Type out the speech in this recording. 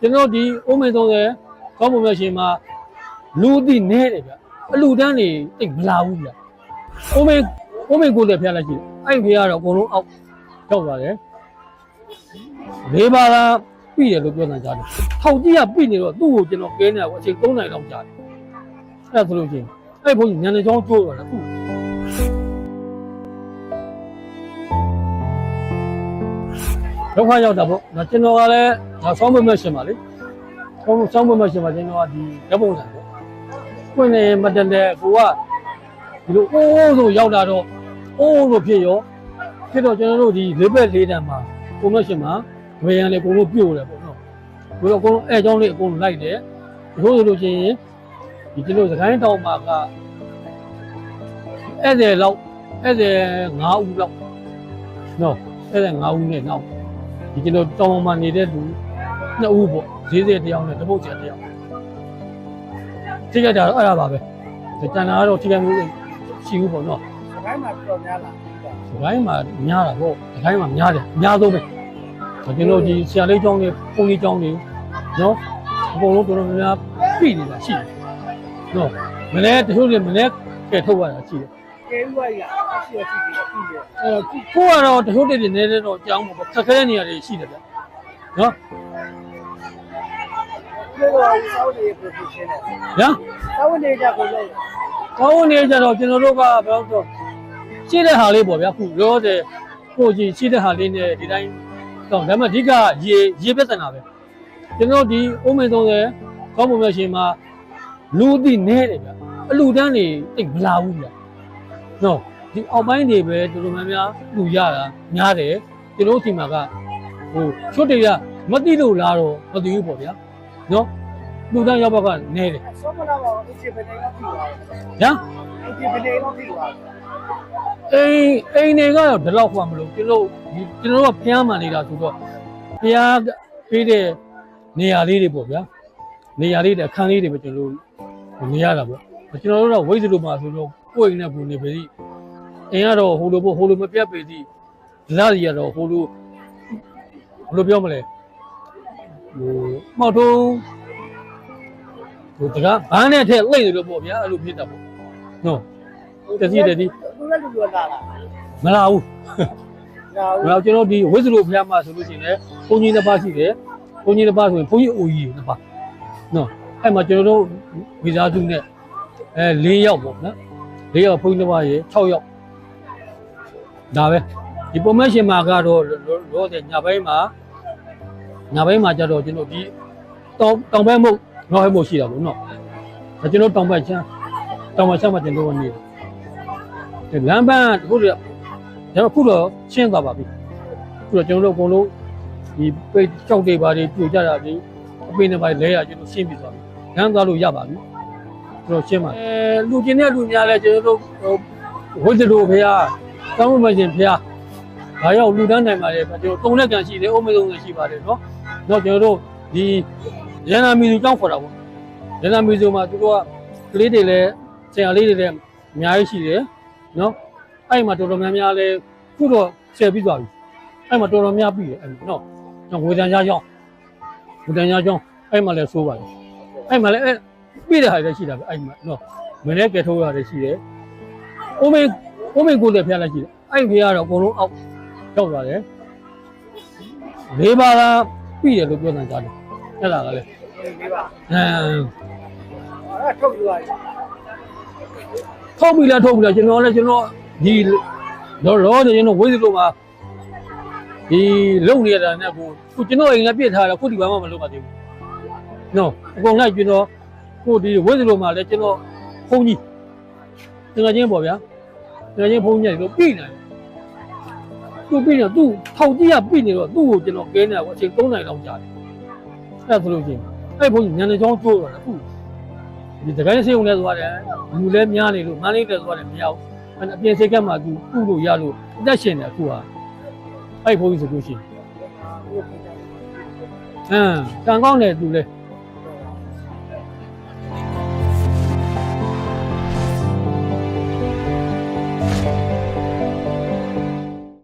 ကျွန်တော်ဒီအိုးမေ30ကောင်းပုံမျိုးရှင်မှာလူသိနေတယ်ဗျအလူတန်းနေတိတ်မလာဘူးဗျအိုးမေအိုးမေကိုယ်လည်းဖျက်လိုက်ကြည့်အဲ့ဖျက်ကတော့အကုန်လုံးအောက်ရောက်သွားတယ်လေးပါးကပြီတယ်လို့ပြောတာကြားတယ်ထောက်ကြီးကပြီနေတော့သူ့ကိုကျွန်တော်ကဲနေတာကိုအချိန်3နိုင်လောက်ကြာတယ်အဲ့ဒါဆိုလို့ချင်းအဲ့ဘုန်းကြီးညနေချောင်းကျိုးတော့တယ်သူ့ ဒုက္ခရောက်တာပေါ့နော်ကျွန်တော်ကလည်းဒါဆောင်းမွေးမရှင်ပါလေဆောင်းဆောင်းမွေးမရှင်ပါကျွန်တော်ကဒီဓပုံစံပေါ့ခွင့်နေမတန်တဲ့ကိုကဒီလိုအိုးဆိုရောက်လာတော့အိုးဆိုဖြစ်ရောဖြစ်တော့ကျွန်တော်တို့ဒီလေးဘက်လေးတန်မှာကိုမရှင်မှာဝေရန်လေးကိုလိုပြို့တယ်ပေါ့နော်ဘယ်တော့အကုန်အဲအကြောင်းလေးအကုန်လိုက်တယ်ဒီလိုဆိုလို့ချင်းဒီကျွန်တော်စကိုင်းတောင်မှာကဧည့်သည်လောက်ဧည့်သည်9ဦးလောက်နော်ဧည့်သည်9ဦးနဲ့နောက် ဒီကျွန်တော်တောင်းမှနေတဲ့လူနှစ်ဦးပေါ့ဈေးစေတယောက်နဲ့တပုတ်ချတယောက်ထိခိုက်တာတော့အဲ့ဒါပါပဲဒီတန်တာကတော့ထိခိုက်မှုရှိဘူးပေါ့နော်စကိုင်းမှာတော်များလားပြီးတာဒီတိုင်းမှာများတာပေါ့ဒီတိုင်းမှာများတယ်အများဆုံးပဲကျွန်တော်ဒီဆရာလေးကျောင်းတွေပုံကြီးကျောင်းတွေနော်အကုန်လုံးတော်တော်များများပြည်နေတာရှိတယ်နော်မနေ့တချို့တွေမနေ့ကဲထုတ်ရတာရှိတယ် ကဲဥဝါရအရှိရရှိပြီးတော့ပြီးတယ်အဲ့တော့ကိုကတော့တချို့တွေနေနေတော့ကြောင်းပေါ့ခက်ခဲတဲ့နေရာတွေရှိတယ်ဗျနော်ဒီလိုစောင်းတွေ professional ညာစောင်းတွေကြကိုလို့ကောင်းနေကြတော့ကျွန်တော်တို့ကဘယ်လိုဆိုရှိတဲ့ဟာလေးပေါ့ဗျာခုရောတဲ့ကိုကြီးရှိတဲ့ဟာလေးနဲ့ဒီတိုင်းတော့ဒါပေမဲ့အဓိကရေရေပြဿနာပဲကျွန်တော်ဒီအိုးမေ30ကောင်းပုံမျိုးရှင်မှာလူသိနေတယ်ဗျာအလူတန်းနေတိတ်မလာဘူးဗျာ နော်ဒီအောက်ပိုင်းတွေပဲတော်တော်များများလူရတာများတယ်ကျွန်တော်ဒီမှာကဟိုချွတ်တွေကမသိလို့လားတော့မသိဘူးပေါ့ဗျာနော်လူတန်းရောက်ဘက်ကနေတယ်ဆောမနာမောအစ်ချပနေတော့ပြီးသွားတယ်ညာအစ်ချပနေတော့ပြီးသွားတယ်အိမ်အိမ်တွေကတော့ဒီလောက်ခွာမလို့ကျွန်တော်ဒီကျွန်တော်တို့ကဖျားမှန်နေတာဆိုတော့ဖျားပေးတဲ့နေရာလေးတွေပေါ့ဗျာနေရာလေးတွေအခန်းလေးတွေပဲကျွန်တော်တို့နေရတာပေါ့ကျွန်တော်တို့တော့ဝိဇ္ဇလိုမှာဆိုတော့ ကိုယ်အိမ်နဲ့ပူနေပြီအိမ်ကတော့ဟိုလိုပေါ့ဟိုလိုမပြတ်ပေသည်ဇာတ်ကြီးကတော့ဟိုလိုဘယ်လိုပြောမလဲဟိုမှောက်ထုံးဟိုတကားဘာနဲ့ထက်လိမ့်နေလို့ပေါ့ဗျာအဲ့လိုဖြစ်တာပေါ့နော်တစီတစီသူလည်းလူလူလာလားမလာဘူးညာ။ဒါကျွန်တော်ဒီဝိဇ္ဇလိုဖျားမှာဆိုလို့ရှိရင်လည်းဘုန်းကြီးတစ်ပါးရှိတယ်။ဘုန်းကြီးတစ်ပါးဆိုရင်ဘုန်းကြီးအိုကြီးတစ်ပါး။နော်။အဲ့မှာကျွန်တော်တို့ဝိဇာစုနဲ့အဲ၄ယောက်ပေါ့နော်။ ၄ယောက်ဘုန်းကြီးတစ်ပါးရေ6ယောက်။ဒါပဲ။ဒီပုံမဲ့ရှင်မှာကတော့ရောတဲ့ညပိုင်းမှာညပိုင်းမှာကျတော့ကျွန်တော်ဒီတောင်တောင်ဘက်မဟုတ်နောက်ဘက်မဟုတ်ရှိတာပေါ့နော်။ဒါကျွန်တော်တောင်ဘက်ချမ်းတောင်ဘက်ချမ်းမှာကျွန်တော်နေတယ်။လမ်းပန်းတခုတည်းဒါတော့ခုတော့ရှင်းသွားပါပြီခုတော့ကျွန်တော်တို့အကုန်လုံးဒီပိတ်ကြောက်တွေပါတွေပြိုကြတာတွေအပိနဲ့ပါလဲရကျွန်တော်ရှင်းပြီးသွားပြီလမ်းသွားလို့ရပါပြီ ကျွန်တော်ရှင်းပါအဲလူချင်းတဲ့လူများလဲကျွန်တော်တို့ဝိဇ္ဇလိုဖေဟာတောင်းမရှင်ဖေဟာဒါရောက်လူတန်းနိုင်ပါလေကျွန်တော်တုံးတဲ့ကံရှိတယ်အုံးမေသုံးရှိပါတယ်နော်တော့ကျွန်တော်တို့ဒီရန်နာမီစုကြောင်းခေါ်တာပေါ့ရန်နာမီစုမှာသူတို့ကကလေးတွေလည်းဆရာလေးတွေလည်းအများကြီးရှိတယ်နော်အဲ့မှာတော်တော်များများလဲခုတော့ဆယ်ပြီးသွားပြီအဲ့မှာတော်တော်များပြီလေအဲ့နော်ကျွန်တော်ဝေဒန်ကြားကြောင်းဝေဒန်ကြားကြောင်းအဲ့မှာလဲစိုးပါလေအဲ့မှာလဲ အဲ့ပြီးတဲ့ဟာတွေရှိတာပဲအဲ့မှာနော်မင်းလည်းကဲထိုးရတယ်ရှိတယ်အိုးမေအိုးမေကိုယ်လည်းဖျက်လိုက်ရှိတယ်အဲ့ဖေကတော့အကုန်လုံးအောက်ရောက်သွားတယ်လေးပါးကပြီးတယ်လို့ပြောတာကြားတယ်အဲ့ဒါကလည်းဒီပါအမ်အဲ့ထုတ်ယူရတယ်ထုတ်ပြီလားထုတ်ပြီလားကျွန်တော်လည်းကျွန်တော်ဒီတော့တော့ကျွန်တော်ဝိဇ္ဇလိုမှာဒီလုံနေရတာနဲ့ကိုခုကျွန်တော်အိမ်လည်းပြစ်ထားတာခုဒီဘာမှမလုပ်ပါသေးဘူးနော်အကုန်လိုက်ကျွန်တော် ကိုဒီဝိဇ္ဇလိုမှာလည်းကျွန်တော်ဖုန်းကြီးတကယ်ချင်းပေါ့ဗျာတကယ်ချင်းဖုန်းကြီးတို့ပြည်နေတယ်သူပြည်နေသူထောက်ကြည့်ရပြည်နေတော့သူ့ကိုကျွန်တော်ကဲနေတာကိုအချိန်3နိုင်လောက်ကြာတယ်အဲ့ဒါဆိုလို့ချင်းအဲ့ဖုန်းကြီးညနေချောင်းကျိုးတော့တယ်အခုဒီတကယ်စေုံလဲသွားတယ်လူလည်းများနေလို့မန်းလေးတက်သွားတယ်မရဘူးအဲ့အပြင်စိတ်ကမှသူကုလို့ရလို့အသက်ရှင်တယ်အခုဟာအဲ့ဖုန်းကြီးဆိုလို့ရှိရင်အင်းကံကောင်းတယ်သူလဲ